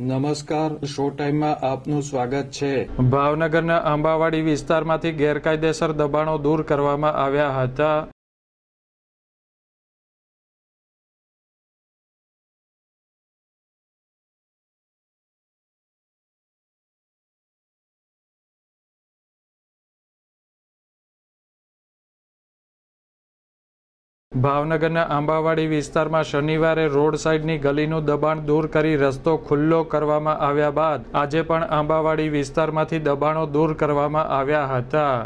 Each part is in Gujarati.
નમસ્કાર, શો ટાઈમમાં આપનું સ્વાગત છે. ભાવનગરના આંબાવાડી વિસ્તારમાંથી ગેરકાયદેસર દબાણો દૂર કરવામાં આવ્યા હતા. ભાવનગરના આંબાવાડી વિસ્તારમાં શનિવારે રોડ સાઇડની ગલીનું દબાણ દૂર કરી રસ્તો ખુલ્લો કરવામાં આવ્યા બાદ આજે પણ આંબાવાડી વિસ્તારમાંથી દબાણો દૂર કરવામાં આવ્યા હતા.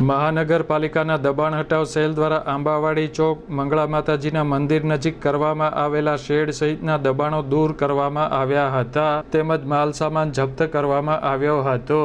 મહાનગરપાલિકાના દબાણ હટાવ સેલ દ્વારા આંબાવાડી ચોક, મંગળા માતાજીના મંદિર નજીક કરવામાં આવેલા શેડ સહિતના દબાણો દૂર કરવામાં આવ્યા હતા, તેમજ માલસામાન જપ્ત કરવામાં આવ્યો હતો.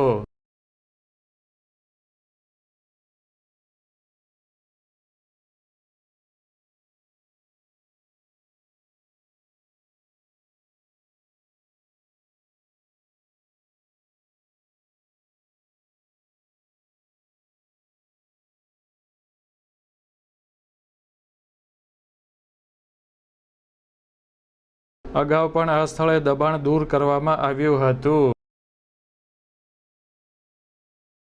અગાઉ પણ આ સ્થળે દબાણ દૂર કરવામાં આવ્યું હતું.